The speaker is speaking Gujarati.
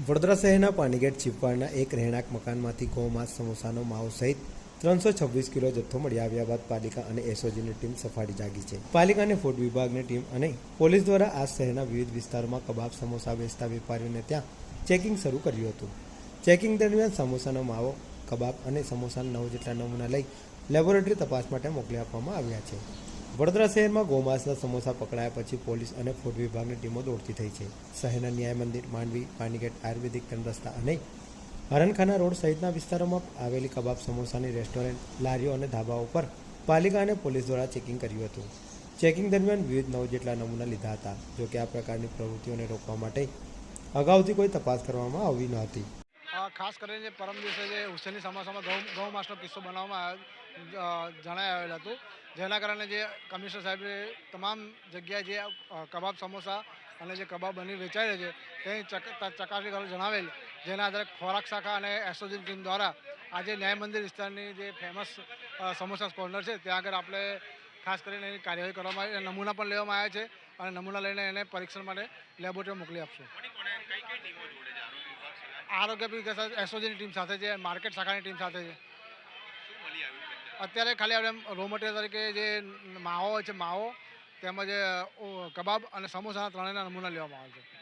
વડોદરા શહેરના પાણીગેટ ચીપવાડના એક રહેણાંક મકાનમાંથી ગૌમાંસ સમોસાનો માવો સહિત ત્રણસો છવ્વીસ કિલો જથ્થો મળી આવ્યા બાદ પાલિકા અને એસઓજીની ટીમ સફાળી જાગી છે. પાલિકા ફૂડ વિભાગની ટીમ અને પોલીસ દ્વારા આ શહેરના વિવિધ વિસ્તારોમાં કબાબ, સમોસા વેચતા વેપારીઓને ત્યાં ચેકિંગ શરૂ કર્યું હતું. ચેકિંગ દરમિયાન સમોસાનો માવો, કબાબ અને સમોસાના નવ જેટલા નમૂના લઈ લેબોરેટરી તપાસ માટે મોકલી આપવામાં આવ્યા છે. વડોદરા શહેરમાં ગોમાંસના સમોસા પકડાયા પછી પોલીસ અને ફૂડ વિભાગની ટીમો દોડતી થઈ છે. શહેરના ન્યાય મંદિર, માંડવી પાણીગેટ આયુર્વેદિક ત્રણ રસ્તા અને હરણખાના રોડ સહિતના વિસ્તારોમાં આવેલી કબાબ સમોસાની રેસ્ટોરન્ટ, લારીઓ અને ધાબાઓ પર પાલિકા અને પોલીસ દ્વારા ચેકિંગ કર્યું હતું. ચેકિંગ દરમિયાન વિવિધ નવ જેટલા નમૂના લીધા હતા જો કે આ પ્રકારની પ્રવૃત્તિઓને રોકવા માટે અગાઉથી કોઈ તપાસ કરવામાં આવી ન હતી. ખાસ કરીને પરમ દિવસે જે હુસેની સમાસામાં ગૌ ગૌ માસનો કિસ્સો બનાવવામાં જણાઈ આવેલ હતું. જેના કારણે જે કમિશનર સાહેબે તમામ જગ્યાએ જે કબાબ સમોસા અને જે કબાબ બની વેચાય છે, તેની ચકાસણી કરવા જણાવેલ. જેના આધારે ખોરાક શાખા અને એસઓજી ટીમ દ્વારા આજે ન્યાય મંદિર વિસ્તારની જે ફેમસ સમોસા કોર્નર છે, ત્યાં આગળ આપણે ખાસ કરીને એની કાર્યવાહી કરવામાં આવી નમૂના પણ લેવામાં આવ્યા છે અને નમૂના લઈને એને પરીક્ષણ માટે લેબોરેટરી મોકલી આપશું. આરોગ્ય વિકાસ એસઓજીની ટીમ સાથે છે, માર્કેટ શાખાની ટીમ સાથે છે. અત્યારે ખાલી આપણે રો મટીરિયલ તરીકે જે માવો છે, માવો, તેમજ કબાબ અને સમોસાના ત્રણેયના નમૂના લેવામાં આવે છે.